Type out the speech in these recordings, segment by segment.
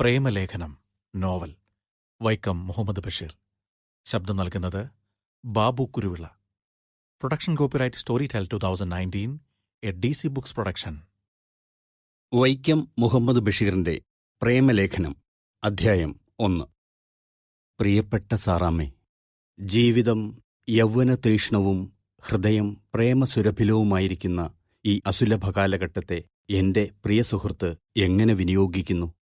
പ്രേമലേഖനം novel Vaikom Muhammad Basheer. ശബ്ദം നൽകുന്നത് Babu Kuruvila. Production copyright Storytel two thousand nineteen A D C books production. Vaikom Muhammad ബഷീറിന്റെ പ്രേമലേഖനം അധ്യായം ഒന്ന്. പ്രിയപ്പെട്ട സാറാമ്മേ ജീവിതം യൗവന തീഷ്ണവും ഹൃദയം പ്രേമസുരഭിലവുമായിരിക്കുന്ന ഈ അസുലഭ കാലഘട്ടത്തെ എന്റെ പ്രിയ സുഹൃത്ത് എങ്ങനെ വിനിയോഗിക്കുന്നു?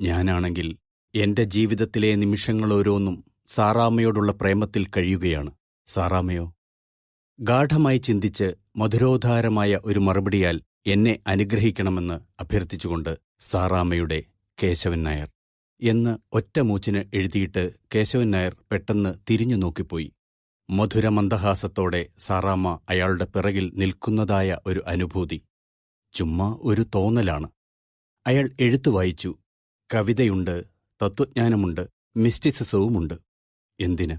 ഞാനാണെങ്കിൽ എന്റെ ജീവിതത്തിലെ നിമിഷങ്ങളോരോന്നും സാറാമ്മയോടുള്ള പ്രേമത്തിൽ കഴിയുകയാണ്. സാറാമ്മയോ ഗാഠമായി ചിന്തിച്ച് മധുരോധാരമായ ഒരു മറുപടിയാൽ എന്നെ അനുഗ്രഹിക്കണമെന്ന് അഭ്യർത്ഥിച്ചുകൊണ്ട് സാറാമ്മയുടെ കേശവൻ നായർ എന്ന് ഒറ്റ മൂച്ചിന് എഴുതിയിട്ട് കേശവൻ നായർ പെട്ടെന്ന് തിരിഞ്ഞു നോക്കിപ്പോയി. മധുരമന്ദഹാസത്തോടെ സാറാമ്മ അയാളുടെ പിറകിൽ നിൽക്കുന്നതായ ഒരു അനുഭൂതി. ചുമ്മാ ഒരു തോന്നലാണ്. അയാൾ എഴുത്തു വായിച്ചു. കവിതയുണ്ട് തത്വജ്ഞാനമുണ്ട് മിസ്റ്റിസിസവുമുണ്ട്. എന്തിന്?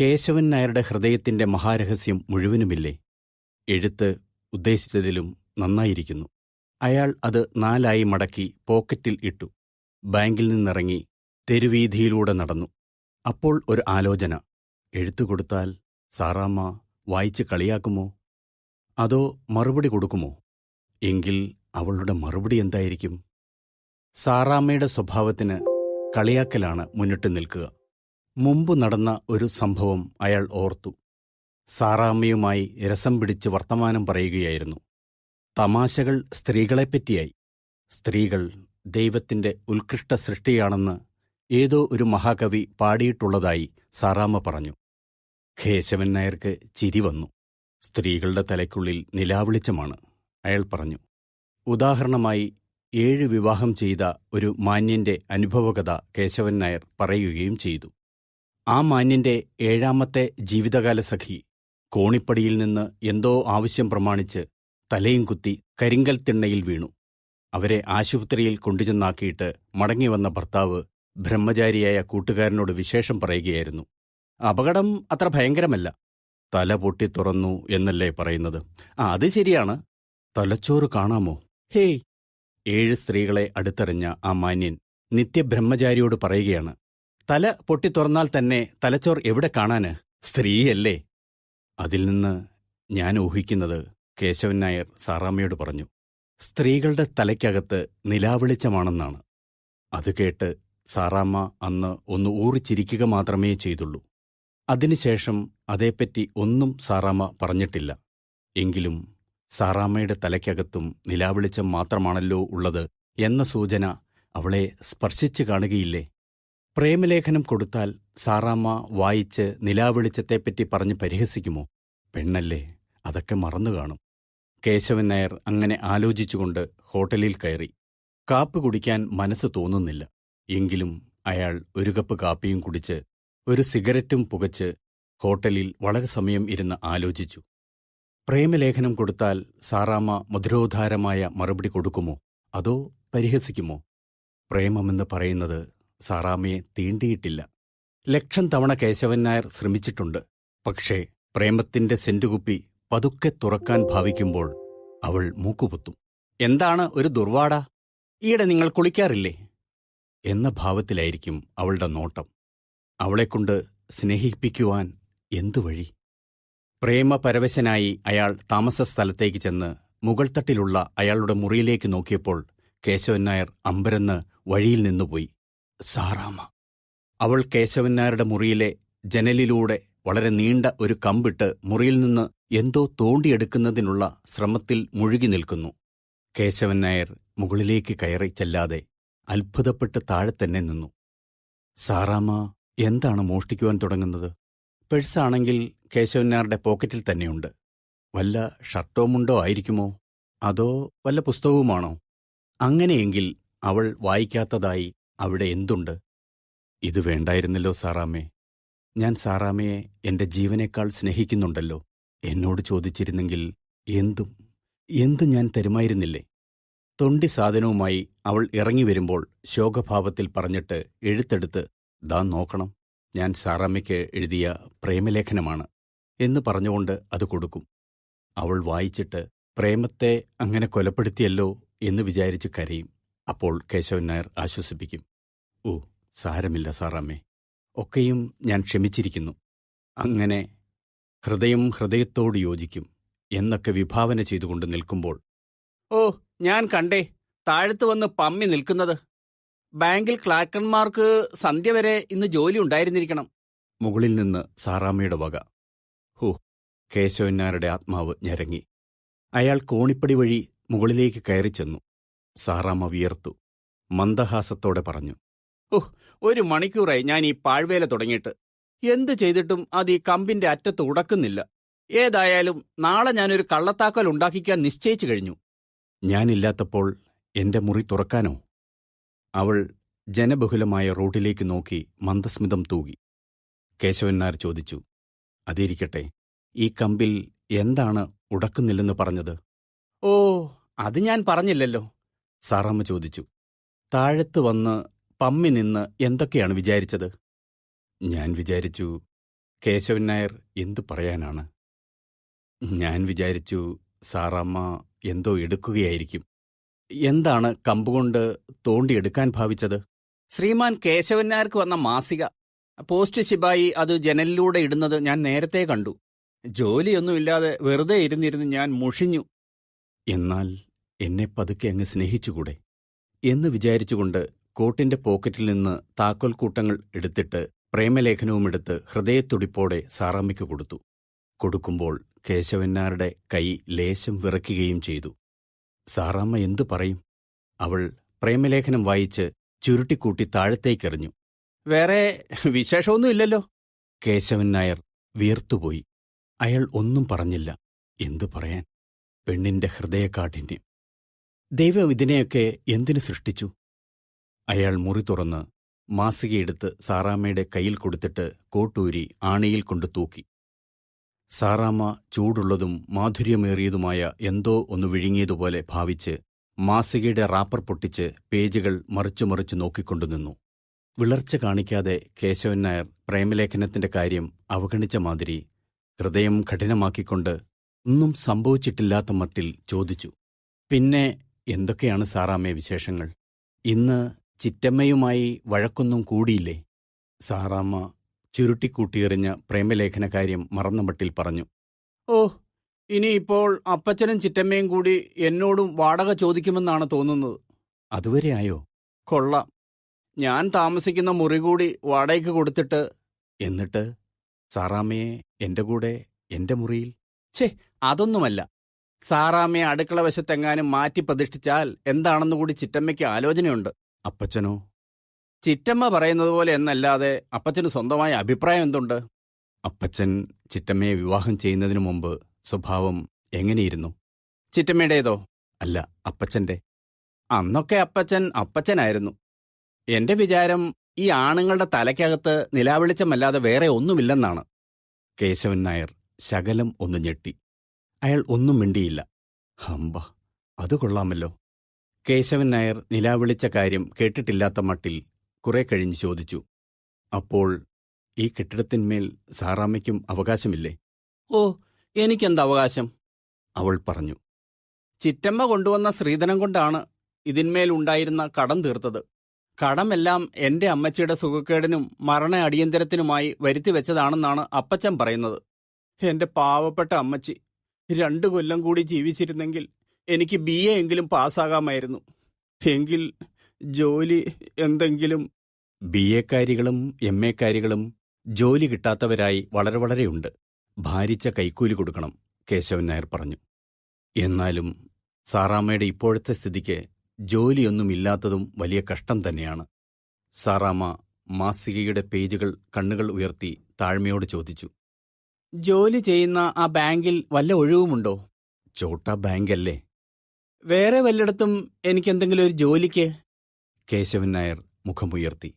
കേശവൻ നായരുടെ ഹൃദയത്തിന്റെ മഹാരഹസ്യം മുഴുവനുമില്ലേ? എഴുത്ത് ഉദ്ദേശിച്ചതിലും നന്നായിരിക്കുന്നു. അയാൾ അത് നാലായി മടക്കി പോക്കറ്റിൽ ഇട്ടു. ബാങ്കിൽ നിന്നിറങ്ങി തെരുവീതിയിലൂടെ നടന്നു. അപ്പോൾ ഒരു ആലോചന. എഴുത്തു കൊടുത്താൽ സാറാമ്മ വായിച്ച് കളിയാക്കുമോ? അതോ മറുപടി കൊടുക്കുമോ? എങ്കിൽ അവളുടെ മറുപടി എന്തായിരിക്കും? സാറാമ്മയുടെ സ്വഭാവത്തിന് കളിയാക്കലാണ് മുന്നിട്ട് നിൽക്കുക. മുമ്പ് നടന്ന ഒരു സംഭവം അയാൾ ഓർത്തു. സാറാമ്മയുമായി രസം പിടിച്ച് വർത്തമാനം പറയുകയായിരുന്നു. തമാശകൾ സ്ത്രീകളെപ്പറ്റിയായി. സ്ത്രീകൾ ദൈവത്തിന്റെ ഉത്കൃഷ്ട സൃഷ്ടിയാണെന്ന് ഏതോ ഒരു മഹാകവി പാടിയിട്ടുള്ളതായി സാറാമ്മ പറഞ്ഞു. കേശവൻ നായർക്ക് ചിരി വന്നു. സ്ത്രീകളുടെ തലയ്ക്കുള്ളിൽ നിലാവിളിച്ചമാണ് അയാൾ പറഞ്ഞു. ഉദാഹരണമായി ഏഴ് വിവാഹം ചെയ്ത ഒരു മാന്യന്റെ അനുഭവകഥ കേശവൻ നായർ പറയുകയും ചെയ്തു. ആ മാന്യന്റെ ഏഴാമത്തെ ജീവിതകാല സഖി കോണിപ്പടിയിൽ നിന്ന് എന്തോ ആവശ്യം പ്രമാണിച്ച് തലയും കുത്തി കരിങ്കൽ തിണ്ണയിൽ വീണു. അവരെ ആശുപത്രിയിൽ കൊണ്ടുചെന്നാക്കിയിട്ട് മടങ്ങിവന്ന ഭർത്താവ് ബ്രഹ്മചാരിയായ കൂട്ടുകാരനോട് വിശേഷം പറയുകയായിരുന്നു. അപകടം അത്ര ഭയങ്കരമല്ല. തല പൊട്ടി തുറന്നു എന്നല്ലേ പറയുന്നത്. ആ അത് ശരിയാണ്. തലച്ചോറ് കാണാമോ? ഹേയ് ഏഴ് സ്ത്രീകളെ അടുത്തെറിഞ്ഞ ആ മാന്യൻ നിത്യബ്രഹ്മചാരിയോട് പറയുകയാണ് തല പൊട്ടിത്തുറന്നാൽ തന്നെ തലച്ചോർ എവിടെ കാണാന്? സ്ത്രീയല്ലേ. അതിൽ നിന്ന് ഞാൻ ഊഹിക്കുന്നത് കേശവൻ നായർ സാറാമ്മയോട് പറഞ്ഞു സ്ത്രീകളുടെ തലയ്ക്കകത്ത് നിലാവെളിച്ചമാണെന്നാണ്. അത് കേട്ട് സാറാമ്മ അന്ന് ഒന്ന് ഊറിച്ചിരിക്കുക മാത്രമേ ചെയ്തുള്ളൂ. അതിനുശേഷം അതേപ്പറ്റി ഒന്നും സാറാമ്മ പറഞ്ഞിട്ടില്ല. എങ്കിലും സാറാമ്മയുടെ തലയ്ക്കകത്തും നിലാവെളിച്ചം മാത്രമാണല്ലോ ഉള്ളത് എന്ന സൂചന അവളെ സ്പർശിച്ചു കാണുകയില്ലേ? പ്രേമലേഖനം കൊടുത്താൽ സാറാമ്മ വായിച്ച് നിലാവെളിച്ചത്തെപ്പറ്റി പറഞ്ഞ് പരിഹസിക്കുമോ? പെണ്ണല്ലേ അതൊക്കെ മറന്നു കാണും. കേശവൻ നായർ അങ്ങനെ ആലോചിച്ചുകൊണ്ട് ഹോട്ടലിൽ കയറി. കാപ്പ് കുടിക്കാൻ മനസ്സ് തോന്നുന്നില്ല. എങ്കിലും അയാൾ ഒരു കപ്പ് കാപ്പിയും കുടിച്ച് ഒരു സിഗരറ്റും പുകച്ച് ഹോട്ടലിൽ വളരെ സമയം ഇരുന്ന് ആലോചിച്ചു. പ്രേമലേഖനം കൊടുത്താൽ സാറാമ്മ മധുരോധാരമായ മറുപടി കൊടുക്കുമോ? അതോ പരിഹസിക്കുമോ? പ്രേമമെന്ന് പറയുന്നത് സാറാമ്മയെ തീണ്ടിയിട്ടില്ല. ലക്ഷം തവണ കേശവൻ നായർ ശ്രമിച്ചിട്ടുണ്ട്. പക്ഷേ പ്രേമത്തിന്റെ സെന്റുകുപ്പി പതുക്കെ തുറക്കാൻ ഭാവിക്കുമ്പോൾ അവൾ മൂക്കുപൊത്തും. എന്താണ് ഒരു ദുർവാട? ഈയിടെ നിങ്ങൾ കുളിക്കാറില്ലേ? എന്ന ഭാവത്തിലായിരിക്കും അവളുടെ നോട്ടം. അവളെക്കൊണ്ട് സ്നേഹിപ്പിക്കുവാൻ എന്തു വഴി പ്രേമപരവശനായി അയാൾ താമസ സ്ഥലത്തേക്ക് ചെന്ന് മുകൾത്തട്ടിലുള്ള അയാളുടെ മുറിയിലേക്ക് നോക്കിയപ്പോൾ കേശവൻ നായർ അമ്പരന്ന് വഴിയിൽ നിന്നുപോയി. സാറാമ അവൾ കേശവൻ നായരുടെ മുറിയിലെ ജനലിലൂടെ വളരെ നീണ്ട ഒരു കമ്പിട്ട് മുറിയിൽ നിന്ന് എന്തോ തോണ്ടിയെടുക്കുന്നതിനുള്ള ശ്രമത്തിൽ മുഴുകി നിൽക്കുന്നു. കേശവൻ നായർ മുകളിലേക്ക് കയറി ചെല്ലാതെ അത്ഭുതപ്പെട്ട് താഴെ തന്നെ നിന്നു. സാറാമ്മ എന്താണ് മോഷ്ടിക്കുവാൻ തുടങ്ങുന്നത്? പേഴ്സാണെങ്കിൽ കേശവൻ പോക്കറ്റിൽ തന്നെയുണ്ട്. വല്ല ഷർട്ടോ മുണ്ടോ ആയിരിക്കുമോ? അതോ വല്ല പുസ്തകവുമാണോ? അങ്ങനെയെങ്കിൽ അവൾ വായിക്കാത്തതായി അവിടെ എന്തുണ്ട്? ഇത് വേണ്ടായിരുന്നല്ലോ സാറാമ്മേ. ഞാൻ സാറാമ്മയെ എന്റെ ജീവനേക്കാൾ സ്നേഹിക്കുന്നുണ്ടല്ലോ. എന്നോട് ചോദിച്ചിരുന്നെങ്കിൽ എന്തും എന്തും ഞാൻ തരുമായിരുന്നില്ലേ? തൊണ്ടി സാധനവുമായി അവൾ ഇറങ്ങി വരുമ്പോൾ ശോകഭാവത്തിൽ പറഞ്ഞിട്ട് എഴുത്തെടുത്ത് ദാ നോക്കണം. ഞാൻ സാറാമ്മയ്ക്ക് എഴുതിയ പ്രേമലേഖനമാണ്. എന്ന് പറഞ്ഞുകൊണ്ട് അത് കൊടുക്കും. അവൾ വായിച്ചിട്ട് പ്രേമത്തെ അങ്ങനെ കൊലപ്പെടുത്തിയല്ലോ എന്ന് വിചാരിച്ച് കരയും. അപ്പോൾ കേശവൻ നായർ ആശ്വസിപ്പിക്കും. ഓ സാരമില്ല സാറാമ്മേ. ഒക്കെയും ഞാൻ ക്ഷമിച്ചിരിക്കുന്നു. അങ്ങനെ ഹൃദയം ഹൃദയത്തോട് യോജിക്കും എന്നൊക്കെ വിഭാവന ചെയ്തുകൊണ്ട് നിൽക്കുമ്പോൾ ഓ ഞാൻ കണ്ടേ താഴത്ത് വന്ന് പമ്മി നിൽക്കുന്നത്. ബാങ്കിൽ ക്ലാർക്കന്മാർക്ക് സന്ധ്യ വരെ ഇന്ന് ജോലി ഉണ്ടായിരുന്നിരിക്കണം. മുകളിൽ നിന്ന് സാറാമ്മയുടെ വക കേശവന്നാരുടെ ആത്മാവ് ഞരങ്ങി. അയാൾ കോണിപ്പടി വഴി മുകളിലേക്ക് കയറി ചെന്നു സാറാമ്മ വിയർത്തു. മന്ദഹാസത്തോടെ പറഞ്ഞു ഓ ഒരു മണിക്കൂറായി ഞാൻ ഈ പാഴ്വേല തുടങ്ങിയിട്ട്. എന്ത് ചെയ്തിട്ടും അത് ഈ കമ്പിന്റെ അറ്റത്ത് ഉടക്കുന്നില്ല. ഏതായാലും നാളെ ഞാനൊരു കള്ളത്താക്കൽ ഉണ്ടാക്കിക്കാൻ നിശ്ചയിച്ചു കഴിഞ്ഞു. ഞാനില്ലാത്തപ്പോൾ എന്റെ മുറി തുറക്കാനോ? അവൾ ജനബഹുലമായ റോഡിലേക്ക് നോക്കി മന്ദസ്മിതം തൂകി. കേശവൻ നായർ ചോദിച്ചു അതിരിക്കട്ടെ. ഈ കമ്പിൽ എന്താണ് ഉടക്കുന്നില്ലെന്ന് പറഞ്ഞത്? ഓ അത് ഞാൻ പറഞ്ഞില്ലല്ലോ. സാറാമ്മ ചോദിച്ചു. താഴത്ത് വന്ന് പമ്മി നിന്ന് എന്തൊക്കെയാണ് വിചാരിച്ചത്? ഞാൻ വിചാരിച്ചു കേശവൻ നായർ എന്തു പറയാനാണ്? ഞാൻ വിചാരിച്ചു സാറാമ്മ എന്തോ എടുക്കുകയായിരിക്കും. എന്താണ് കമ്പുകൊണ്ട് തോണ്ടിയെടുക്കാൻ ഭാവിച്ചത്? ശ്രീമാൻ കേശവൻ നായർക്ക് വന്ന മാസിക. പോസ്റ്റ് ശിപായി അത് ജനലിലൂടെ ഇടുന്നത് ഞാൻ നേരത്തെ കണ്ടു. ജോലിയൊന്നുമില്ലാതെ വെറുതെ ഇരുന്നിരുന്ന് ഞാൻ മുഷിഞ്ഞു. എന്നാൽ എന്നെ പതുക്കെ അങ്ങ് സ്നേഹിച്ചുകൂടെ? എന്ന് വിചാരിച്ചുകൊണ്ട് കോട്ടിന്റെ പോക്കറ്റിൽ നിന്ന് താക്കോൽ കൂട്ടങ്ങൾ എടുത്തിട്ട് പ്രേമലേഖനവും എടുത്ത് ഹൃദയത്തുടിപ്പോടെ സാറാമ്മയ്ക്ക് കൊടുത്തു. കൊടുക്കുമ്പോൾ കേശവന്നാരുടെ കൈ ലേശം വിറയ്ക്കുകയും ചെയ്തു. സാറാമ്മ എന്തു പറയും? അവൾ പ്രേമലേഖനം വായിച്ച് ചുരുട്ടിക്കൂട്ടി താഴത്തേക്കെറിഞ്ഞു. വേറെ വിശേഷമൊന്നുമില്ലല്ലോ. കേശവൻ നായർ വിയർത്തുപോയി. അയാൾ ഒന്നും പറഞ്ഞില്ല. എന്തു പറയാൻ? പെണ്ണിന്റെ ഹൃദയകാഠിന്യം ദൈവം ഇതിനെയൊക്കെ എന്തിനു സൃഷ്ടിച്ചു? അയാൾ മുറി തുറന്ന് മാസികയെടുത്ത് സാറാമ്മയുടെ കയ്യിൽ കൊടുത്തിട്ട് കോട്ടൂരി ആണിയിൽ കൊണ്ട് തൂക്കി. സാറാമ്മ ചൂടുള്ളതും മാധുര്യമേറിയതുമായ എന്തോ ഒന്ന് വിഴുങ്ങിയതുപോലെ ഭാവിച്ച് മാസികയുടെ റാപ്പർ പൊട്ടിച്ച് പേജുകൾ മറിച്ചു മറിച്ചു നോക്കിക്കൊണ്ടു നിന്നു. വിളർച്ച കാണിക്കാതെ കേശവൻ നായർ പ്രേമലേഖനത്തിന്റെ കാര്യം അവഗണിച്ച മാതിരി ഹൃദയം കഠിനമാക്കിക്കൊണ്ട് ഒന്നും സംഭവിച്ചിട്ടില്ലാത്ത മട്ടിൽ ചോദിച്ചു. പിന്നെ എന്തൊക്കെയാണ് സാറാമ്മേ വിശേഷങ്ങൾ? ഇന്ന് ചിറ്റമ്മയുമായി വഴക്കൊന്നും കൂടിയില്ലേ? സാറാമ്മ ചുരുട്ടിക്കൂട്ടിയെറിഞ്ഞ പ്രേമലേഖന കാര്യം മറന്ന മട്ടിൽ പറഞ്ഞു. ഓ ഇനിയിപ്പോൾ അപ്പച്ചനും ചിറ്റമ്മയും കൂടി എന്നോടും വാടക ചോദിക്കുമെന്നാണ് തോന്നുന്നത്. അതുവരെ ആയോ? കൊള്ളാം. ഞാൻ താമസിക്കുന്ന മുറി കൂടി വാടകയ്ക്ക് കൊടുത്തിട്ട് എന്നിട്ട്? സാറാമ്മയെ എന്റെ കൂടെ എന്റെ മുറിയിൽ. ഛേ അതൊന്നുമല്ല. സാറാമ്മയെ അടുക്കള വശത്തെങ്ങാനും മാറ്റി പ്രതിഷ്ഠിച്ചാൽ എന്താണെന്ന് കൂടി ചിറ്റമ്മയ്ക്ക് ആലോചനയുണ്ട്. അപ്പച്ചനോ? ചിറ്റമ്മ പറയുന്നത് പോലെ എന്നല്ലാതെ അപ്പച്ചന് സ്വന്തമായ അഭിപ്രായം എന്തുണ്ട്? അപ്പച്ചൻ ചിറ്റമ്മയെ വിവാഹം ചെയ്യുന്നതിനു മുമ്പ് സ്വഭാവം എങ്ങനെയിരുന്നു? ചിറ്റമ്മയുടേതോ? അല്ല അപ്പച്ചന്റെ. അന്നൊക്കെ അപ്പച്ചൻ അപ്പച്ചനായിരുന്നു. എന്റെ വിചാരം ഈ ആണുങ്ങളുടെ തലയ്ക്കകത്ത് നിലാവെളിച്ചമല്ലാതെ വേറെ ഒന്നുമില്ലെന്നാണ്. കേശവൻ നായർ ശകലം ഒന്ന് ഞെട്ടി. അയാൾ ഒന്നും മിണ്ടിയില്ല. ഹമ്പ അത് കൊള്ളാമല്ലോ. കേശവൻ നായർ നിലാവിളിച്ച കാര്യം കേട്ടിട്ടില്ലാത്ത മട്ടിൽ കുറെ കഴിഞ്ഞ് ചോദിച്ചു. അപ്പോൾ ഈ കെട്ടിടത്തിന്മേൽ സാറാമ്മയ്ക്കും അവകാശമില്ലേ? ഓ എനിക്കെന്ത് അവകാശം? അവൾ പറഞ്ഞു. ചിറ്റമ്മ കൊണ്ടുവന്ന ശ്രീധനം കൊണ്ടാണ് ഇതിന്മേലുണ്ടായിരുന്ന കടം തീർത്തത്. കടമെല്ലാം എന്റെ അമ്മച്ചിയുടെ സുഖക്കേടിനും മരണ അടിയന്തരത്തിനുമായി വരുത്തി വെച്ചതാണെന്നാണ് അപ്പച്ചൻ പറയുന്നത്. എന്റെ പാവപ്പെട്ട അമ്മച്ചി രണ്ടു കൊല്ലം കൂടി ജീവിച്ചിരുന്നെങ്കിൽ എനിക്ക് ബി എ എങ്കിലും പാസ്സാകാമായിരുന്നു. എങ്കിൽ ജോലി എന്തെങ്കിലും ബി എക്കാരികളും എം എക്കാരികളും ജോലി കിട്ടാത്തവരായി വളരെ വളരെയുണ്ട് ഭാരിച്ച കൈക്കൂലി കൊടുക്കണം കേശവൻ നായർ പറഞ്ഞു. എന്നാലും സാറാമ്മയുടെ ഇപ്പോഴത്തെ സ്ഥിതിക്ക് ജോലിയൊന്നുമില്ലാത്തതും വലിയ കഷ്ടം തന്നെയാണ്. സാറാമ്മ മാസികയുടെ പേജുകൾ കണ്ണുകൾ ഉയർത്തി താഴ്മയോട് ചോദിച്ചു. ജോലി ചെയ്യുന്ന ആ ബാങ്കിൽ വല്ല ഒഴിവുമുണ്ടോ? ചോട്ട ബാങ്കല്ലേ. വേറെ വല്ലയിടത്തും എനിക്കെന്തെങ്കിലും ഒരു ജോലിക്ക്? കേശവൻ നായർ മുഖമുയർത്തി.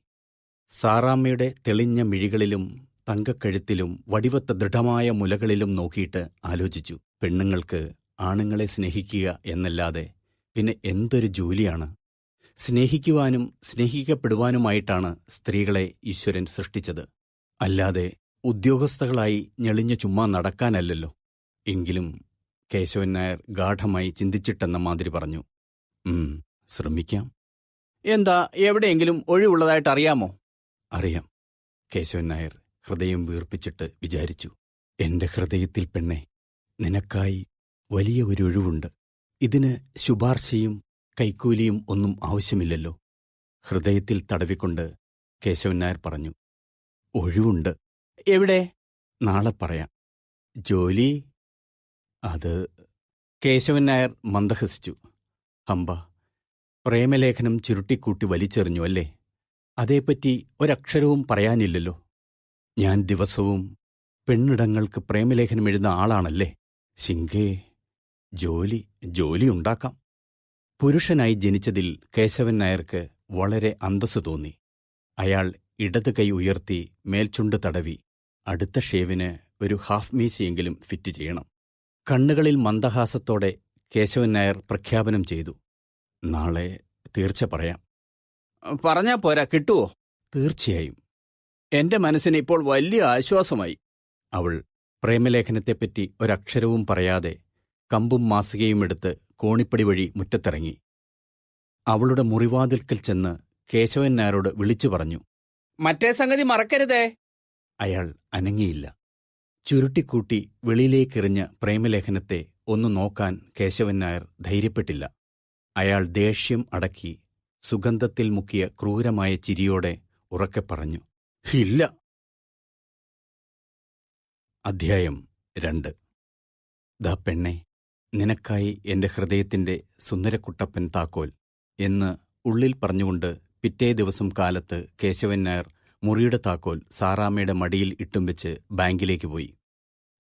സാറാമ്മയുടെ തെളിഞ്ഞ മിഴികളിലും തങ്കക്കഴുത്തിലും വടിവത്ത ദൃഢമായ മുലകളിലും നോക്കിയിട്ട് ആലോചിച്ചു. പെണ്ണുങ്ങൾക്ക് ആണുങ്ങളെ സ്നേഹിക്കുക എന്നല്ലാതെ പിന്നെ എന്തൊരു ജോലിയാണ്. സ്നേഹിക്കുവാനും സ്നേഹിക്കപ്പെടുവാനുമായിട്ടാണ് സ്ത്രീകളെ ഈശ്വരൻ സൃഷ്ടിച്ചത്. അല്ലാതെ ഉദ്യോഗസ്ഥകളായി ഞെളിഞ്ഞു ചുമ്മാ നടക്കാനല്ലല്ലോ. എങ്കിലും കേശവൻ നായർ ഗാഠമായി ചിന്തിച്ചിട്ടെന്ന മാതിരി പറഞ്ഞു. ശ്രമിക്കാം. എന്താ എവിടെയെങ്കിലും ഒഴിവുള്ളതായിട്ട് അറിയാമോ? അറിയാം. കേശവൻ നായർ ഹൃദയം വീർപ്പിച്ചിട്ട് വിചാരിച്ചു. എന്റെ ഹൃദയത്തിൽ പെണ്ണെ നിനക്കായി വലിയ ഒരു ഒഴിവുണ്ട്. ഇതിന് ശുപാർശയും കൈക്കൂലിയും ഒന്നും ആവശ്യമില്ലല്ലോ. ഹൃദയത്തിൽ തടവിക്കൊണ്ട് കേശവൻ നായർ പറഞ്ഞു ഒഴിവുണ്ട്. എവിടെ? നാളെ പറയാം. ജോലി? അത് കേശവൻ നായർ മന്ദഹസിച്ചു. ഹമ്പ പ്രേമലേഖനം ചുരുട്ടിക്കൂട്ടി വലിച്ചെറിഞ്ഞു അല്ലേ? അതേപ്പറ്റി ഒരക്ഷരവും പറയാനില്ലല്ലോ. ഞാൻ ദിവസവും പെണ്ണിടങ്ങൾക്ക് പ്രേമലേഖനം എഴുതുന്ന ആളാണല്ലേ? ശിങ്കേ ജോലി ജോലി ഉണ്ടാക്കാം. പുരുഷനായി ജനിച്ചതിൽ കേശവൻ നായർക്ക് വളരെ അന്തസ്സു തോന്നി. അയാൾ ഇടത് കൈ ഉയർത്തി മേൽചുണ്ട് തടവി അടുത്ത ഷേവിന് ഒരു ഹാഫ് മീശയെങ്കിലും ഫിറ്റ് ചെയ്യണം. കണ്ണുകളിൽ മന്ദഹാസത്തോടെ കേശവൻ നായർ പ്രഖ്യാപനം ചെയ്തു. നാളെ തീർച്ച പറയാം. പറഞ്ഞാ പോരാ കിട്ടുവോ? തീർച്ചയായും. എന്റെ മനസ്സിന് ഇപ്പോൾ വലിയ ആശ്വാസമായി. അവൾ പ്രേമലേഖനത്തെപ്പറ്റി ഒരക്ഷരവും പറയാതെ കമ്പും മാസികയും എടുത്ത് കോണിപ്പടി വഴി മുറ്റത്തിറങ്ങി. അവളുടെ മുറിവാതിൽക്കൽ ചെന്ന് കേശവൻ നായരോട് വിളിച്ചു പറഞ്ഞു മറ്റേ സംഗതി മറക്കരുതേ. അയാൾ അനങ്ങിയില്ല. ചുരുട്ടിക്കൂട്ടി വെളിയിലേക്കെറിഞ്ഞ പ്രേമലേഖനത്തെ ഒന്ന് നോക്കാൻ കേശവൻ നായർ ധൈര്യപ്പെട്ടില്ല. അയാൾ ദേഷ്യം അടക്കി സുഗന്ധത്തിൽ മുക്കിയ ക്രൂരമായ ചിരിയോടെ ഉറക്കെ പറഞ്ഞു ഇല്ല. അധ്യായം രണ്ട്. ദ പെണ്ണെ. നിനക്കായി എന്റെ ഹൃദയത്തിന്റെ സുന്ദരക്കുട്ടപ്പൻ താക്കോൽ എന്ന് ഉള്ളിൽ പറഞ്ഞുകൊണ്ട് പിറ്റേ ദിവസം കാലത്ത് കേശവൻ നായർ മുറിയുടെ താക്കോൽ സാറാമ്മയുടെ മടിയിൽ ഇട്ടും വെച്ച് ബാങ്കിലേക്ക് പോയി.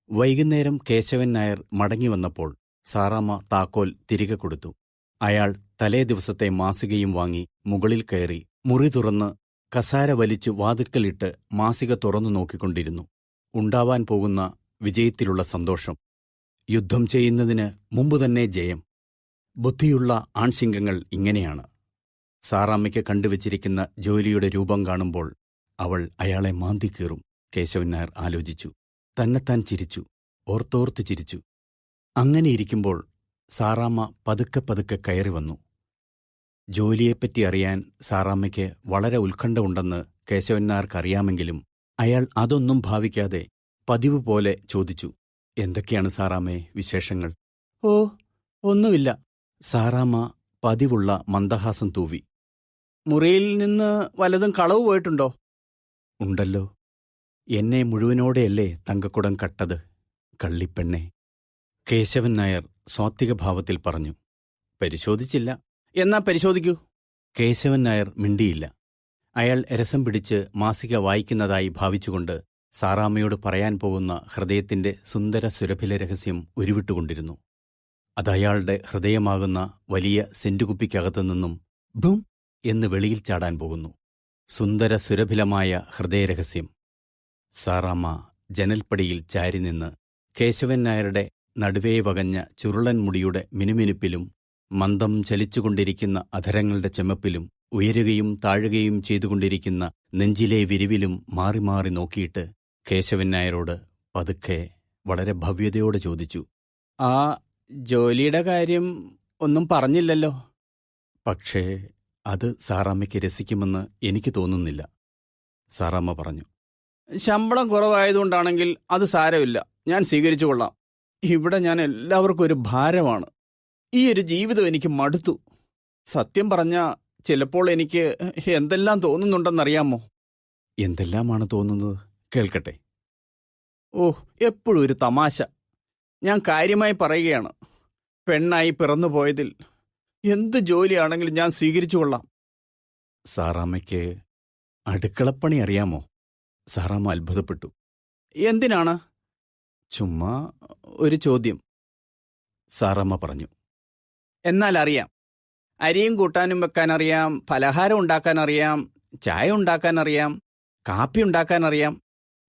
വൈകുന്നേരം കേശവൻ നായർ മടങ്ങി വന്നപ്പോൾ സാറാമ്മ താക്കോൽ തിരികെ കൊടുത്തു. അയാൾ തലേ ദിവസത്തെ മാസികയും വാങ്ങി മുകളിൽ കയറി മുറി തുറന്ന് കസാര വലിച്ചു വാതുക്കലിട്ട് മാസിക തുറന്നു നോക്കിക്കൊണ്ടിരുന്നു. ഉണ്ടാവാൻ പോകുന്ന വിജയത്തിലുള്ള സന്തോഷം യുദ്ധം ചെയ്യുന്നതിന് മുമ്പ് തന്നെ ജയം. ബുദ്ധിയുള്ള ആൺസിംഗങ്ങൾ ഇങ്ങനെയാണ്. സാറാമ്മയ്ക്ക് കണ്ടുവച്ചിരിക്കുന്ന ജോലിയുടെ രൂപം കാണുമ്പോൾ അവൾ അയാളെ മാന്തിക്കീറും കേശവൻ നായർ ആലോചിച്ചു. തന്നെത്താൻ ചിരിച്ചു. ഓർത്തോർത്ത് ചിരിച്ചു. അങ്ങനെയിരിക്കുമ്പോൾ സാറാമ്മ പതുക്കെ പതുക്കെ കയറി വന്നു. ജോലിയെപ്പറ്റി അറിയാൻ സാറാമ്മയ്ക്ക് വളരെ ഉത്കണ്ഠ ഉണ്ടെന്ന് കേശവൻ നായർക്കറിയാമെങ്കിലും അയാൾ അതൊന്നും ഭാവിക്കാതെ പതിവ് പോലെ ചോദിച്ചു. എന്തൊക്കെയാണ് സാറാമ്മേ വിശേഷങ്ങൾ? ഓ ഒന്നുമില്ല. സാറാമ്മ പതിവുള്ള മന്ദഹാസം തൂവി. മുറിയിൽ നിന്ന് വലതും കളവ് പോയിട്ടുണ്ടോ? ഉണ്ടല്ലോ. എന്നെ മുഴുവനോടെയല്ലേ തങ്കക്കുടം കട്ടത് കള്ളിപ്പെണ്ണെ. കേശവൻ നായർ സ്വാത്വിക ഭാവത്തിൽ പറഞ്ഞു. പരിശോധിച്ചില്ല. എന്നാ പരിശോധിക്കൂ. കേശവൻ നായർ മിണ്ടിയില്ല. അയാൾ രസം പിടിച്ച് മാസിക വായിക്കുന്നതായി ഭാവിച്ചുകൊണ്ട് സാറാമ്മയോട് പറയാൻ പോകുന്ന ഹൃദയത്തിന്റെ സുന്ദര സുരഭില രഹസ്യം ഉരുവിട്ടുകൊണ്ടിരുന്നു. അതയാളുടെ ഹൃദയമാകുന്ന വലിയ സെന്റുകുപ്പിക്കകത്തു നിന്നും ഭും എന്ന് വെളിയിൽ ചാടാൻ പോകുന്നു. സുന്ദര സുരഭിലമായ ഹൃദയരഹസ്യം. സാറാമ്മ ജനൽപ്പടിയിൽ ചാരി നിന്ന് കേശവൻ നായരുടെ നടുവേ വകഞ്ഞ ചുരുളൻ മുടിയുടെ മിനുമിനുപ്പിലും മന്ദം ചലിച്ചുകൊണ്ടിരിക്കുന്ന അധരങ്ങളുടെ ചെമ്മപ്പിലും ഉയരുകയും താഴുകയും ചെയ്തുകൊണ്ടിരിക്കുന്ന നെഞ്ചിലെ വിരിവിലും മാറി മാറി നോക്കിയിട്ട് കേശവൻ നായരോട് പതുക്കെ വളരെ ഭവ്യതയോടെ ചോദിച്ചു ആ ജോലിയുടെ കാര്യം ഒന്നും പറഞ്ഞില്ലല്ലോ? പക്ഷേ അത് സാറാമ്മയ്ക്ക് രസിക്കുമെന്ന് എനിക്ക് തോന്നുന്നില്ല സാറാമ്മ പറഞ്ഞു. ശമ്പളം കുറവായതുകൊണ്ടാണെങ്കിൽ അത് സാരമില്ല. ഞാൻ സ്വീകരിച്ചു കൊള്ളാം. ഇവിടെ ഞാൻ എല്ലാവർക്കും ഒരു ഭാരമാണ്. ഈ ഒരു ജീവിതം എനിക്ക് മടുത്തു. സത്യം പറഞ്ഞ ചിലപ്പോൾ എനിക്ക് എന്തെല്ലാം തോന്നുന്നുണ്ടെന്നറിയാമോ? എന്തെല്ലാമാണ് തോന്നുന്നത്? കേൾക്കട്ടെ. ഓ എപ്പോഴും ഒരു തമാശ. ഞാൻ കാര്യമായി പറയുകയാണ്. പെണ്ണായി പിറന്നു പോയതിൽ എന്ത് ജോലിയാണെങ്കിലും ഞാൻ സ്വീകരിച്ചു കൊള്ളാം. സാറാമ്മയ്ക്ക് അടുക്കളപ്പണി അറിയാമോ? സാറാമ്മ അത്ഭുതപ്പെട്ടു. എന്തിനാണ്? ചുമ്മാ ഒരു ചോദ്യം. സാറാമ്മ പറഞ്ഞു. എന്നാൽ അറിയാം. അരിയും കൂട്ടാനും വെക്കാൻ അറിയാം പലഹാരം ഉണ്ടാക്കാൻ അറിയാം ചായ ഉണ്ടാക്കാൻ അറിയാം കാപ്പി ഉണ്ടാക്കാൻ അറിയാം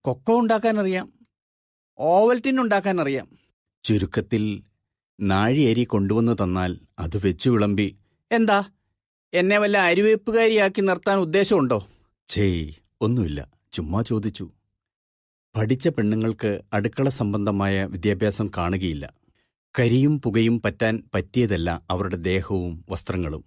കൊക്കോ ഉണ്ടാക്കാൻ അറിയാം ഓവൽറ്റിൻ ഉണ്ടാക്കാൻ അറിയാം ചുരുക്കത്തിൽ നാഴിയരി കൊണ്ടുവന്ന് തന്നാൽ അത് വെച്ചു വിളമ്പി. എന്താ? എന്നെ വല്ല അരിവെപ്പുകാരിയാക്കി നിർത്താൻ ഉദ്ദേശമുണ്ടോ? ചേയ് ഒന്നുമില്ല. ചുമ്മാ ചോദിച്ചു. പഠിച്ച പെണ്ണുങ്ങൾക്ക് അടുക്കള സംബന്ധമായ വിദ്യാഭ്യാസം കാണുകയില്ല. കരിയും പുകയും പറ്റാൻ പറ്റിയതല്ല അവരുടെ ദേഹവും വസ്ത്രങ്ങളും.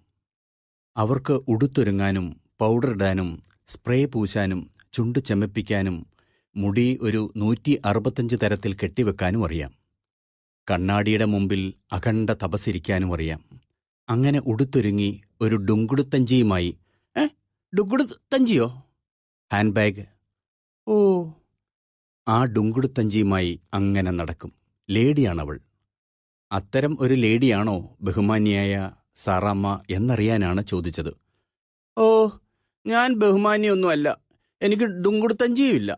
അവർക്ക് ഉടുത്തൊരുങ്ങാനും പൗഡർ ഇടാനും സ്പ്രേ പൂശാനും ചുണ്ടു ചെമ്മപ്പിക്കാനും മുടി ഒരു നൂറ്റി അറുപത്തഞ്ച് തരത്തിൽ കെട്ടിവെക്കാനും അറിയാം. കണ്ണാടിയുടെ മുമ്പിൽ അഖണ്ഡ തപസിരിക്കാനും അറിയാം. അങ്ങനെ ഉടുത്തൊരുങ്ങി ഒരു ഡുങ്കുടുത്തഞ്ചിയുമായി ഏ? ഡുങ്കുടുത്തഞ്ചിയോ? Hand bag. ഓ. ആ ഡുങ്കുടുത്തഞ്ചിയുമായി അങ്ങനെ നടക്കും. ലേഡിയാണവൾ. അത്തരം ഒരു ലേഡിയാണോ ബഹുമാന്യായ സാറാമ്മ എന്നറിയാനാണ് ചോദിച്ചത്. ഓ ഞാൻ ബഹുമാന്യൊന്നുമല്ല. എനിക്ക് ഡുങ്കുടുത്തഞ്ചിയുമില്ല.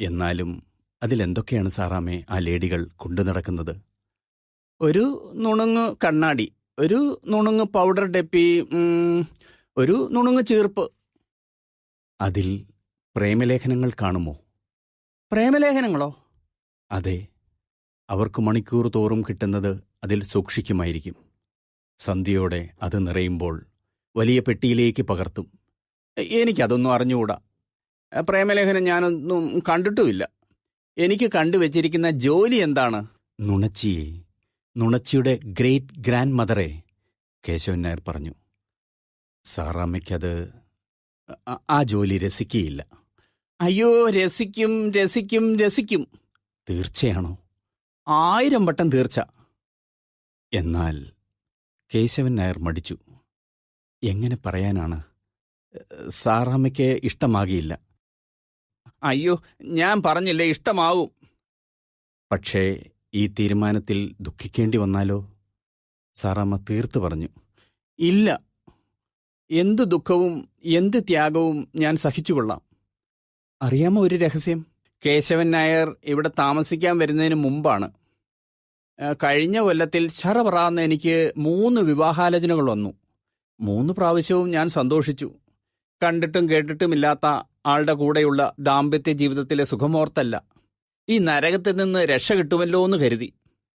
എന്നാലും അതിലെന്തൊക്കെയാണ് സാറാമേ ആ ലേഡികൾ കൊണ്ടു നടക്കുന്നത്? ഒരു നുണുങ്ങ് കണ്ണാടി ഒരു നുണുങ്ങ് പൗഡർ ഡെപ്പി ഒരു നുണുങ്ങ് ചീർപ്പ്. അതിൽ പ്രേമലേഖനങ്ങൾ കാണുമോ? പ്രേമലേഖനങ്ങളോ? അതെ അവർക്ക് മണിക്കൂർ തോറും കിട്ടുന്നത് അതിൽ സൂക്ഷിക്കുമായിരിക്കും. സന്ധ്യയോടെ അത് നിറയുമ്പോൾ വലിയ പെട്ടിയിലേക്ക് പകർത്തും. എനിക്കതൊന്നും അറിഞ്ഞുകൂടാ. പ്രേമലേഖനം ഞാനൊന്നും കണ്ടിട്ടുമില്ല. എനിക്ക് കണ്ടുവച്ചിരിക്കുന്ന ജോലി എന്താണ്? നുണച്ചിയെ നുണച്ചിയുടെ ഗ്രേറ്റ് ഗ്രാൻഡ് മദറെ കേശവൻ നായർ പറഞ്ഞു. സാറാമ്മയ്ക്കത് ആ ജോലി രസിക്കുകയില്ല. അയ്യോ രസിക്കും രസിക്കും രസിക്കും. തീർച്ചയാണോ? ആയിരം വട്ടം തീർച്ച. എന്നാൽ കേശവൻ നായർ മടിച്ചു. എങ്ങനെ പറയാനാണ്? സാറാമ്മയ്ക്ക് ഇഷ്ടമാകിയില്ല. അയ്യോ ഞാൻ പറഞ്ഞില്ലേ ഇഷ്ടമാവും. പക്ഷേ ഈ തീരുമാനത്തിൽ ദുഃഖിക്കേണ്ടി വന്നാലോ? സാറാമ്മ തീർത്തു പറഞ്ഞു. ഇല്ല. എന്ത് ദുഃഖവും എന്ത് ത്യാഗവും ഞാൻ സഹിച്ചുകൊള്ളാം. അറിയാമോ ഒരു രഹസ്യം? കേശവൻ നായർ ഇവിടെ താമസിക്കാൻ വരുന്നതിന് മുമ്പാണ്. കഴിഞ്ഞ കൊല്ലത്തിൽ ശറപറാന്ന് എനിക്ക് മൂന്ന് വിവാഹാലോചനകൾ വന്നു. മൂന്ന് പ്രാവശ്യവും ഞാൻ സന്തോഷിച്ചു. കണ്ടിട്ടും കേട്ടിട്ടുമില്ലാത്ത ആളുടെ കൂടെയുള്ള ദാമ്പത്യ ജീവിതത്തിലെ സുഖമോർത്തല്ല. ഈ നരകത്തിൽ നിന്ന് രക്ഷ കിട്ടുമല്ലോ എന്ന് കരുതി.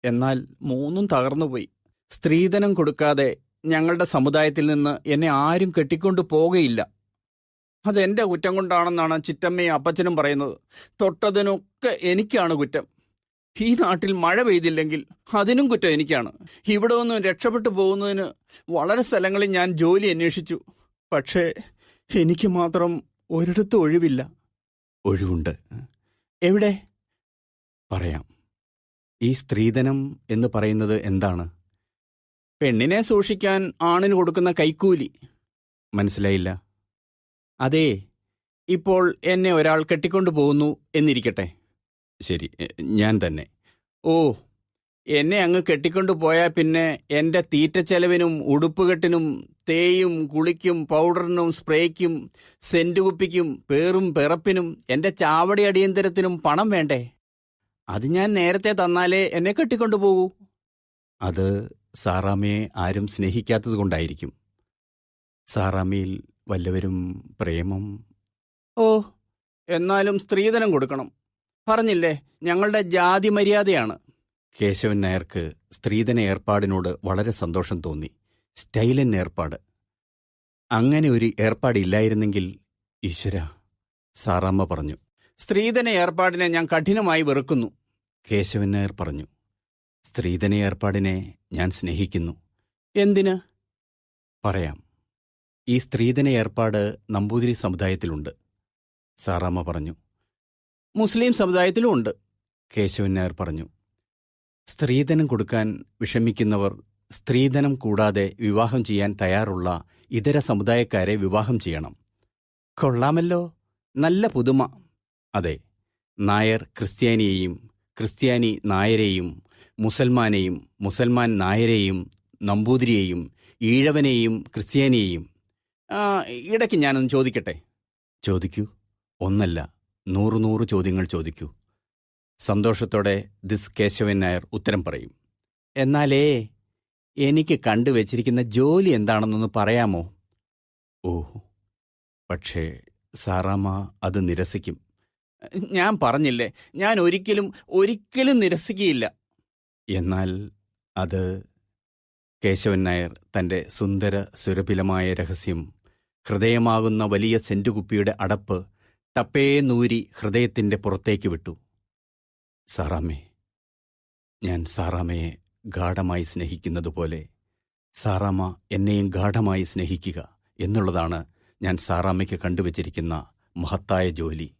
എന്നാൽ മൂന്നും തകർന്നുപോയി. സ്ത്രീധനം കൊടുക്കാതെ ഞങ്ങളുടെ സമുദായത്തിൽ നിന്ന് എന്നെ ആരും കെട്ടിക്കൊണ്ടു പോകുകയില്ല അതെന്റെ കുറ്റം കൊണ്ടാണെന്നാണ് ചിറ്റമ്മയും അപ്പച്ചനും പറയുന്നത്. തൊട്ടതിനൊക്കെ എനിക്കാണ് കുറ്റം. ഈ നാട്ടിൽ മഴ പെയ്തില്ലെങ്കിൽ അതിനും കുറ്റം എനിക്കാണ്. ഇവിടെ ഒന്നും രക്ഷപ്പെട്ടു പോകുന്നതിന് വളരെ സ്ഥലങ്ങളിൽ ഞാൻ ജോലി അന്വേഷിച്ചു. പക്ഷേ എനിക്ക് മാത്രം ഒരിടത്തും ഒഴിവില്ല. ഒഴിവുണ്ട്. എവിടെ? പറയാം. ഈ സ്ത്രീധനം എന്ന് പറയുന്നത് എന്താണ്? പെണ്ണിനെ സൂക്ഷിക്കാൻ ആണിന് കൊടുക്കുന്ന കൈക്കൂലി. മനസ്സിലായില്ല. അതെ ഇപ്പോൾ എന്നെ ഒരാൾ കെട്ടിക്കൊണ്ടു പോകുന്നു എന്നിരിക്കട്ടെ. ശരി ഞാൻ തന്നെ. ഓ എന്നെ അങ്ങ് കെട്ടിക്കൊണ്ടു പോയാൽ പിന്നെ എന്റെ തീറ്റച്ചെലവിനും ഉടുപ്പുകെട്ടിനും തേയും കുളിക്കും പൗഡറിനും സ്പ്രേക്കും സെന്റ് കുപ്പിക്കും പേറും പിറപ്പിനും എന്റെ ചാവടി അടിയന്തരത്തിനും പണം വേണ്ടേ? അത് ഞാൻ നേരത്തെ തന്നാലേ എന്നെ കെട്ടിക്കൊണ്ടു പോകൂ. അത് സാറാമ്മയെ ആരും സ്നേഹിക്കാത്തത് കൊണ്ടായിരിക്കും. വല്ലവരും പ്രേമം? ഓ എന്നാലും സ്ത്രീധനം കൊടുക്കണം. പറഞ്ഞില്ലേ ഞങ്ങളുടെ ജാതി മര്യാദയാണ്. കേശവൻ നായർക്ക് സ്ത്രീധന ഏർപ്പാടിനോട് വളരെ സന്തോഷം തോന്നി. സ്റ്റൈലൻ ഏർപ്പാട്. അങ്ങനെ ഒരു ഏർപ്പാടില്ലായിരുന്നെങ്കിൽ ഈശ്വര സാറാമ്മ പറഞ്ഞു സ്ത്രീധന ഏർപ്പാടിനെ ഞാൻ കഠിനമായി വെറുക്കുന്നു. കേശവൻ നായർ പറഞ്ഞു സ്ത്രീധന ഏർപ്പാടിനെ ഞാൻ സ്നേഹിക്കുന്നു. എന്തിന്? പറയാം. ഈ സ്ത്രീധന ഏർപ്പാട് നമ്പൂതിരി സമുദായത്തിലുണ്ട്. സാറാമ്മ പറഞ്ഞു മുസ്ലിം സമുദായത്തിലും ഉണ്ട്. കേശവൻ നായർ പറഞ്ഞു സ്ത്രീധനം കൊടുക്കാൻ വിഷമിക്കുന്നവർ സ്ത്രീധനം കൂടാതെ വിവാഹം ചെയ്യാൻ തയ്യാറുള്ള ഇതര സമുദായക്കാരെ വിവാഹം ചെയ്യണം. കൊള്ളാമല്ലോ. നല്ല പുതുമ. അതെ നായർ ക്രിസ്ത്യാനിയെയും ക്രിസ്ത്യാനി നായരെയും മുസൽമാനെയും മുസൽമാൻ നായരെയും നമ്പൂതിരിയെയും ഈഴവനെയും ക്രിസ്ത്യാനിയെയും. ഇടയ്ക്ക് ഞാനൊന്ന് ചോദിക്കട്ടെ? ചോദിക്കൂ. ഒന്നല്ല നൂറ് നൂറ് ചോദ്യങ്ങൾ ചോദിക്കൂ. സന്തോഷത്തോടെ ദിസ് കേശവൻ നായർ ഉത്തരം പറയും. എന്നാലേ എനിക്ക് കണ്ടുവച്ചിരിക്കുന്ന ജോലി എന്താണെന്നൊന്ന് പറയാമോ? ഓ പക്ഷേ സാറാമ്മ അത് നിരസിക്കും. ഞാൻ പറഞ്ഞില്ലേ ഞാൻ ഒരിക്കലും ഒരിക്കലും നിരസിക്കുകയില്ല. എന്നാൽ അത് കേശവൻ നായർ തന്റെ സുന്ദര സുരഭിലമായ രഹസ്യം ഹൃദയമാകുന്ന വലിയ സെന്റുകുപ്പിയുടെ അടപ്പ് ടപ്പേ നൂരി ഹൃദയത്തിന്റെ പുറത്തേക്ക് വിട്ടു. സാറാമ്മേ ഞാൻ സാറാമ്മയെ ഗാഠമായി സ്നേഹിക്കുന്നതുപോലെ സാറാമ്മ എന്നെയും ഗാഠമായി സ്നേഹിക്കുക എന്നുള്ളതാണ് ഞാൻ സാറാമ്മയ്ക്ക് കണ്ടുവച്ചിരിക്കുന്ന മഹത്തായ ജോലി.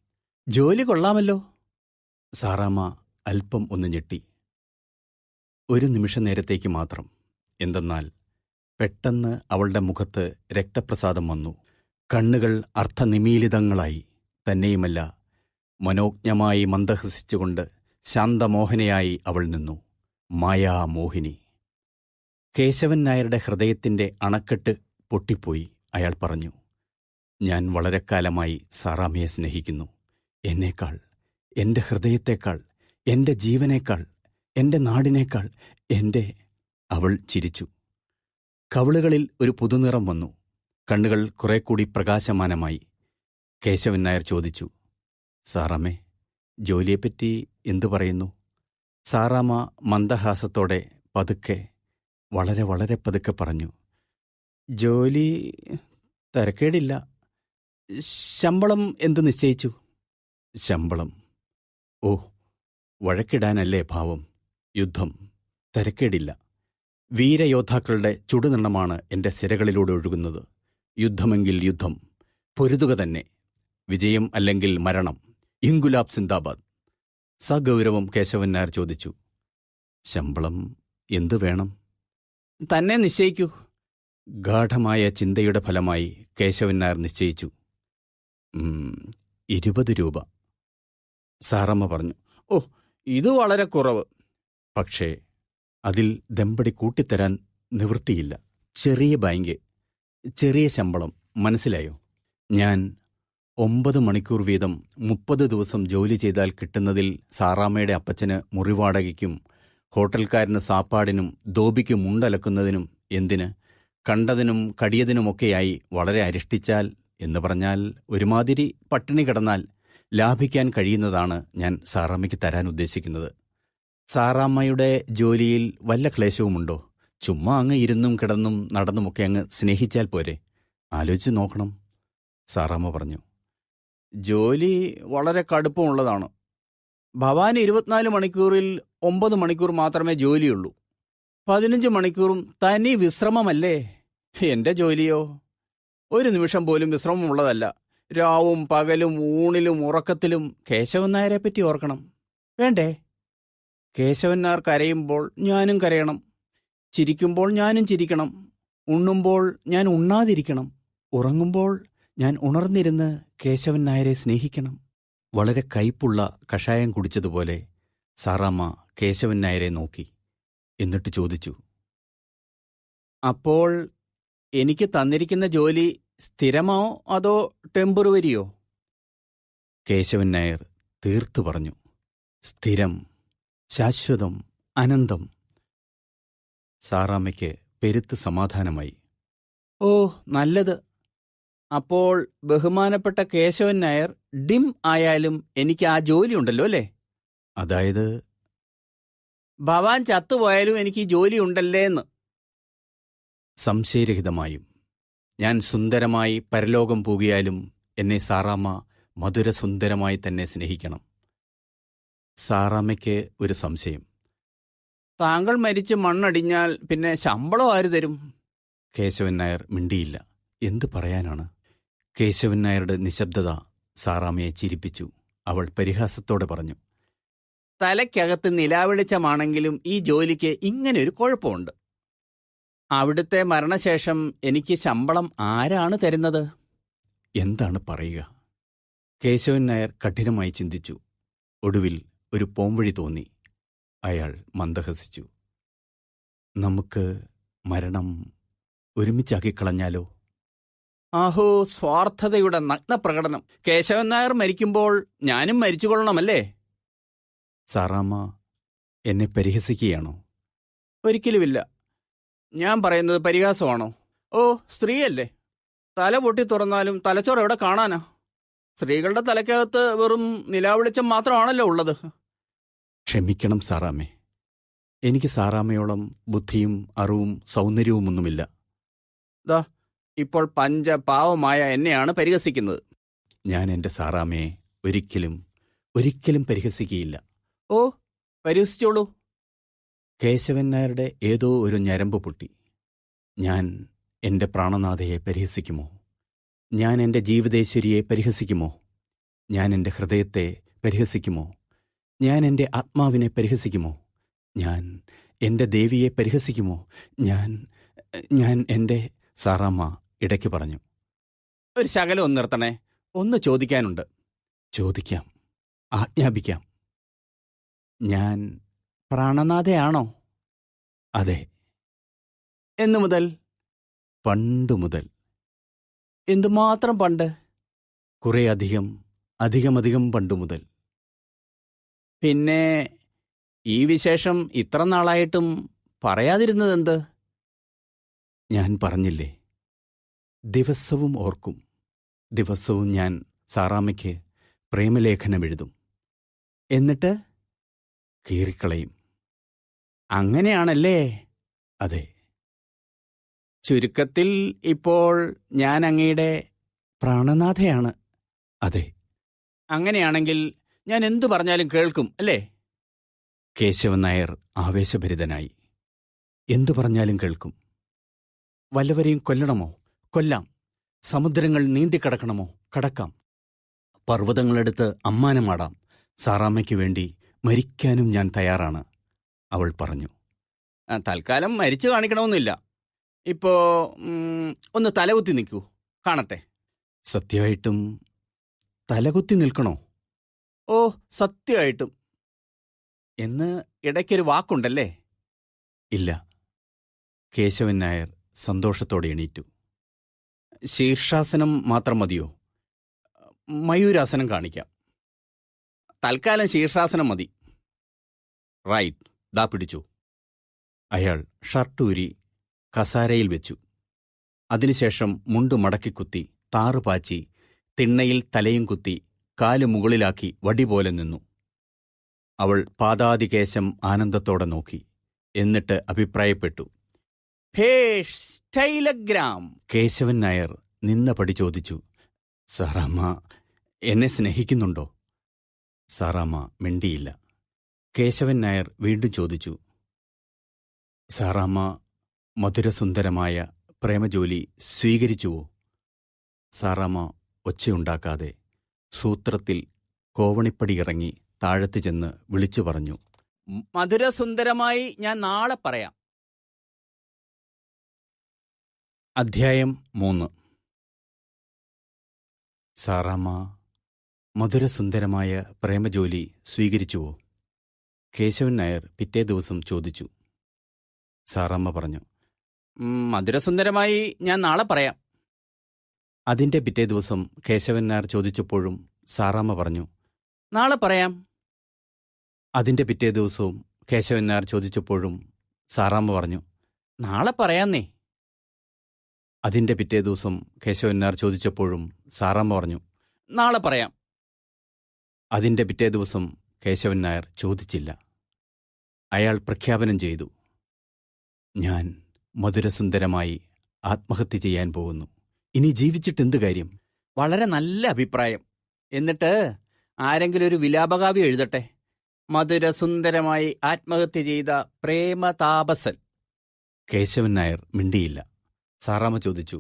ജോലി കൊള്ളാമല്ലോ. സാറാമ്മ അല്പം ഒന്ന് ഞെട്ടി. ഒരു നിമിഷ നേരത്തേക്ക് മാത്രം. എന്തെന്നാൽ പെട്ടെന്ന് അവളുടെ മുഖത്ത് രക്തപ്രസാദം വന്നു. കണ്ണുകൾ അർത്ഥനിമീലിതങ്ങളായി. തന്നെയുമല്ല മനോജ്ഞമായി മന്ദഹസിച്ചുകൊണ്ട് ശാന്തമോഹനയായി അവൾ നിന്നു. മായാമോഹിനി. കേശവൻ നായരുടെ ഹൃദയത്തിന്റെ അണക്കെട്ട് പൊട്ടിപ്പോയി അയാൾ പറഞ്ഞു. ഞാൻ വളരെ കാലമായി സാറാമ്മയെ സ്നേഹിക്കുന്നു. എന്നേക്കാൾ എന്റെ ഹൃദയത്തേക്കാൾ എന്റെ ജീവനേക്കാൾ എന്റെ നാടിനേക്കാൾ എന്റെ അവൾ ചിരിച്ചു. കവിളുകളിൽ ഒരു പുതുനിറം വന്നു. കണ്ണുകൾ കുറെ കൂടി പ്രകാശമാനമായി. കേശവൻ നായർ ചോദിച്ചു സാറാമ്മേ ജോലിയെപ്പറ്റി എന്തു പറയുന്നു? സാറാമ്മ മന്ദഹാസത്തോടെ പതുക്കെ വളരെ വളരെ പതുക്കെ പറഞ്ഞു. ജോലി തരക്കേടില്ല. ശമ്പളം എന്ത് നിശ്ചയിച്ചു? ശമ്പളം. ഓ വഴക്കിടാനല്ലേ ഭാവം യുദ്ധം. തരക്കേടില്ല. വീരയോദ്ധാക്കളുടെ ചുടുനിണ്ണമാണ് എന്റെ സിരകളിലൂടെ ഒഴുകുന്നത്. യുദ്ധമെങ്കിൽ യുദ്ധം. പൊരുതുക തന്നെ. വിജയം അല്ലെങ്കിൽ മരണം. ഇൻഗുലാബ് സിന്ദാബാദ്. സഗൗരവം കേശവൻ നായർ ചോദിച്ചു. ശമ്പളം എന്തു വേണം? തന്നെ നിശ്ചയിക്കൂ. ഗാഠമായ ചിന്തയുടെ ഫലമായി കേശവൻ നായർ നിശ്ചയിച്ചു. "ഉം, ഇരുപത് രൂപ. സാറമ്മ പറഞ്ഞു ഓ ഇത് വളരെ കുറവ്. പക്ഷേ അതിൽ ദമ്പടി കൂട്ടിത്തരാൻ നിവൃത്തിയില്ല. ചെറിയ ബാങ്ക് ചെറിയ ശമ്പളം മനസ്സിലായോ? ഞാൻ ഒമ്പത് മണിക്കൂർ വീതം മുപ്പത് ദിവസം ജോലി ചെയ്താൽ കിട്ടുന്നതിൽ സാറാമ്മയുടെ അപ്പച്ചന് മുറിവാടകയ്ക്കും ഹോട്ടൽക്കാരന് സാപ്പാടിനും ദോബിക്ക് മുണ്ടലക്കുന്നതിനും എന്തിന്? കണ്ടതിനും കടിയതിനുമൊക്കെയായി വളരെ അരിഷ്ടിച്ചാൽ എന്ന് പറഞ്ഞാൽ ഒരുമാതിരി പട്ടിണി കിടന്നാൽ ലാഭിക്കാൻ കഴിയുന്നതാണ് ഞാൻ സാറാമ്മയ്ക്ക് തരാൻ ഉദ്ദേശിക്കുന്നത്. സാറാമ്മയുടെ ജോലിയിൽ വല്ല ക്ലേശവുമുണ്ടോ? ചുമ്മാ അങ്ങ് ഇരുന്നും കിടന്നും നടന്നുമൊക്കെ അങ്ങ് സ്നേഹിച്ചാൽ പോരെ. ആലോചിച്ച് നോക്കണം സാറാമ്മ പറഞ്ഞു. ജോലി വളരെ കടുപ്പമുള്ളതാണ്. ഭവാന് ഇരുപത്തിനാല് മണിക്കൂറിൽ ഒമ്പത് മണിക്കൂർ മാത്രമേ ജോലിയുള്ളൂ. പതിനഞ്ച് മണിക്കൂറും തനി വിശ്രമമല്ലേ? എന്റെ ജോലിയോ? ഒരു നിമിഷം പോലും വിശ്രമമുള്ളതല്ല. രാവും പകലും ഊണിലും ഉറക്കത്തിലും കേശവൻ നായരെ പറ്റി ഓർക്കണം. വേണ്ടേ? കേശവൻ നായർ കരയുമ്പോൾ ഞാനും കരയണം. ചിരിക്കുമ്പോൾ ഞാനും ചിരിക്കണം. ഉണ്ണുമ്പോൾ ഞാൻ ഉണ്ണാതിരിക്കണം. ഉറങ്ങുമ്പോൾ ഞാൻ ഉണർന്നിരുന്ന് കേശവൻ നായരെ സ്നേഹിക്കണം. വളരെ കയ്പുള്ള കഷായം കുടിച്ചതുപോലെ സാറാമ്മ കേശവൻ നായരെ നോക്കി. എന്നിട്ട് ചോദിച്ചു അപ്പോൾ എനിക്ക് തന്നിരിക്കുന്ന ജോലി സ്ഥിരമോ അതോ ടെമ്പറുവരിയോ കേശവൻ നായർ തീർത്തു പറഞ്ഞു സ്ഥിരം ശാശ്വതം അനന്തം. സാറാമ്മയ്ക്ക് പെരുത്ത് സമാധാനമായി ഓ നല്ലത്. അപ്പോൾ ബഹുമാനപ്പെട്ട കേശവൻ നായർ ഡിം ആയാലും എനിക്ക് ആ ജോലിയുണ്ടല്ലോ അല്ലേ? അതായത്? ഭവാൻ ചത്തുപോയാലും എനിക്ക് ജോലി ഉണ്ടല്ലേ എന്ന് സംശയരഹിതമായും ഞാൻ സുന്ദരമായി പരലോകം പോകിയാലും എന്നെ സാറാമ്മ മധുരസുന്ദരമായി തന്നെ സ്നേഹിക്കണം. സാറാമ്മയ്ക്ക് ഒരു സംശയം. താങ്കൾ മരിച്ച് മണ്ണടിഞ്ഞാൽ പിന്നെ ശമ്പളം ആര് തരും? കേശവൻ നായർ മിണ്ടിയില്ല. എന്തു പറയാനാണ്? കേശവൻ നായരുടെ നിശബ്ദത സാറാമ്മയെ ചിരിപ്പിച്ചു. അവൾ പരിഹാസത്തോടെ പറഞ്ഞു തലയ്ക്കകത്ത് നിലാവെളിച്ചമാണെങ്കിലും ഈ ജോലിക്ക് ഇങ്ങനൊരു കുഴപ്പമുണ്ട്. അവിടുത്തെ മരണശേഷം എനിക്ക് ശമ്പളം ആരാണ് തരുന്നത്? എന്താണ് പറയുക? കേശവൻ നായർ കഠിനമായി ചിന്തിച്ചു. ഒടുവിൽ ഒരു പോംവഴി തോന്നി. അയാൾ മന്ദഹസിച്ചു. നമുക്ക് മരണം ഒരുമിച്ചാക്കിക്കളഞ്ഞാലോ ആഹോ സ്വാർത്ഥതയുടെ നഗ്ന പ്രകടനം കേശവൻ നായർ മരിക്കുമ്പോൾ ഞാനും മരിച്ചുകൊള്ളണമല്ലേ? സാറാമ്മ എന്നെ പരിഹസിക്കുകയാണോ? ഒരിക്കലുമില്ല. ഞാൻ പറയുന്നത് പരിഹാസമാണോ? ഓ സ്ത്രീയല്ലേ. തല പൊട്ടി തുറന്നാലും തലച്ചോറ് എവിടെ കാണാനാ? സ്ത്രീകളുടെ തലക്കകത്ത് വെറും നിലാവെളിച്ചം മാത്രമാണല്ലോ ഉള്ളത്. ക്ഷമിക്കണം സാറാമ്മേ. എനിക്ക് സാറാമ്മയോളം ബുദ്ധിയും അറിവും സൗന്ദര്യവുമൊന്നുമില്ല. ദാ ഇപ്പോൾ പഞ്ചപാവമായ എന്നെയാണ് പരിഹസിക്കുന്നത്. ഞാൻ എന്റെ സാറാമ്മയെ ഒരിക്കലും ഒരിക്കലും പരിഹസിക്കുകയില്ല. ഓ പരിഹസിച്ചോളൂ. കേശവൻ നായരുടെ ഏതോ ഒരു ഞരമ്പ് പൊട്ടി. ഞാൻ എന്റെ പ്രാണനാഥയെ പരിഹസിക്കുമോ? ഞാൻ എന്റെ ജീവിതേശ്വരിയെ പരിഹസിക്കുമോ? ഞാൻ എന്റെ ഹൃദയത്തെ പരിഹസിക്കുമോ? ഞാൻ എന്റെ ആത്മാവിനെ പരിഹസിക്കുമോ? ഞാൻ എന്റെ ദേവിയെ പരിഹസിക്കുമോ? ഞാൻ ഞാൻ എന്റെ സാറാമ്മ ഇടയ്ക്ക് പറഞ്ഞു ഒരു ശകലം ഒന്ന് നിർത്തണേ ഒന്ന് ചോദിക്കാനുണ്ട്. ചോദിക്കാം ആജ്ഞാപിക്കാം. ഞാൻ പ്രാണനാഥയാണോ? അതെ. എന്നു മുതൽ? പണ്ടു മുതൽ. എന്തുമാത്രം പണ്ട്? കുറേ അധികം അധികമധികം പണ്ടു മുതൽ. പിന്നെ ഈ വിശേഷം ഇത്ര നാളായിട്ടും പറയാതിരുന്നതെന്ത്? ഞാൻ പറഞ്ഞില്ലേ ദിവസവും ഓർക്കും. ദിവസവും ഞാൻ സാറാമ്മയ്ക്ക് പ്രേമലേഖനം എഴുതും എന്നിട്ട് കീറിക്കളയും. അങ്ങനെയാണല്ലേ? അതെ. ചുരുക്കത്തിൽ ഇപ്പോൾ ഞാൻ അങ്ങയുടെ പ്രാണനാഥയാണ്. അതെ. അങ്ങനെയാണെങ്കിൽ ഞാൻ എന്തു പറഞ്ഞാലും കേൾക്കും അല്ലേ? കേശവൻ നായർ ആവേശഭരിതനായി. എന്തു പറഞ്ഞാലും കേൾക്കും. വല്ലവരെയും കൊല്ലണമോ? കൊല്ലാം. സമുദ്രങ്ങൾ നീന്തിക്കടക്കണമോ? കടക്കാം. പർവതങ്ങളെടുത്ത് അമ്മാനമാടാം. സാറാമ്മയ്ക്ക് വേണ്ടി മരിക്കാനും ഞാൻ തയ്യാറാണ് അവൾ പറഞ്ഞു. "ആ, തൽക്കാലം മരിച്ചു കാണിക്കണമെന്നില്ല. ഇപ്പോ ഒന്ന് തലകുത്തി നിൽക്കൂ. കാണട്ടെ. സത്യമായിട്ടും തലകുത്തി നിൽക്കണോ? ഓ സത്യമായിട്ടും. എന്ന് ഇടയ്ക്കൊരു വാക്കുണ്ടല്ലേ? ഇല്ല. കേശവൻ നായർ സന്തോഷത്തോടെ എണീറ്റു. ശീർഷാസനം മാത്രം മതിയോ? മയൂരാസനം കാണിക്കാം. തൽക്കാലം ശീർഷാസനം മതി. റൈറ്റ്. ദാ പിടിച്ചു. അയാൾ ഷർട്ടൂരി കസാരയിൽ വെച്ചു. അതിനുശേഷം മുണ്ടു മടക്കിക്കുത്തി താറുപാച്ചി തിണ്ണയിൽ തലയും കുത്തി കാൽ മുകളിലാക്കി വടി പോലെ നിന്നു. അവൾ പാതാതികേശം ആനന്ദത്തോടെ നോക്കി. എന്നിട്ട് അഭിപ്രായപ്പെട്ടു. ഭേഷ് സ്റ്റൈലഗ്രാം. കേശവൻ നായർ നിന്ന പടി ചോദിച്ചു. സാറാമ്മ എന്നെ സ്നേഹിക്കുന്നുണ്ടോ? സാറാമ്മ മിണ്ടിയില്ല. കേശവൻ നായർ വീണ്ടും ചോദിച്ചു. സാറാമ്മ മധുരസുന്ദരമായ പ്രേമജോലി സ്വീകരിച്ചുവോ? സാറാമ്മ ഒച്ചയുണ്ടാക്കാതെ സൂത്രത്തിൽ കോവണിപ്പടി ഇറങ്ങി താഴത്ത് ചെന്ന് വിളിച്ചു പറഞ്ഞു. മധുരസുന്ദരമായി ഞാൻ നാളെ പറയാം. അധ്യായം മൂന്ന്. സാറാമ്മ മധുരസുന്ദരമായ പ്രേമജോലി സ്വീകരിച്ചുവോ? കേശവൻ നായർ പിറ്റേ ദിവസം ചോദിച്ചു. സാറാമ്മ പറഞ്ഞു മധുരസുന്ദരമായി ഞാൻ നാളെ പറയാം. അതിന്റെ പിറ്റേ ദിവസം കേശവൻ നായർ ചോദിച്ചപ്പോഴും സാറാമ്മ പറഞ്ഞു നാളെ പറയാം. അതിന്റെ പിറ്റേ ദിവസവും കേശവൻ നായർ ചോദിച്ചപ്പോഴും സാറാമ്മ പറഞ്ഞു നാളെ പറയാന്നേ. അതിന്റെ പിറ്റേ ദിവസം കേശവന്നാർ ചോദിച്ചപ്പോഴും സാറാമ്മ പറഞ്ഞു നാളെ പറയാം. അതിന്റെ പിറ്റേ ദിവസം കേശവൻ നായർ ചോദിച്ചില്ല. അയാൾ പ്രഖ്യാപനം ചെയ്തു ഞാൻ മധുരസുന്ദരമായി ആത്മഹത്യ ചെയ്യാൻ പോകുന്നു. ഇനി ജീവിച്ചിട്ട് എന്ത് കാര്യം? വളരെ നല്ല അഭിപ്രായം. എന്നിട്ട് ആരെങ്കിലും ഒരു വിലാപകാവ്യം എഴുതട്ടെ. മധുരസുന്ദരമായി ആത്മഹത്യ ചെയ്ത പ്രേമതാപസൻ. കേശവൻ നായർ മിണ്ടിയില്ല. സാറാമ്മ ചോദിച്ചു.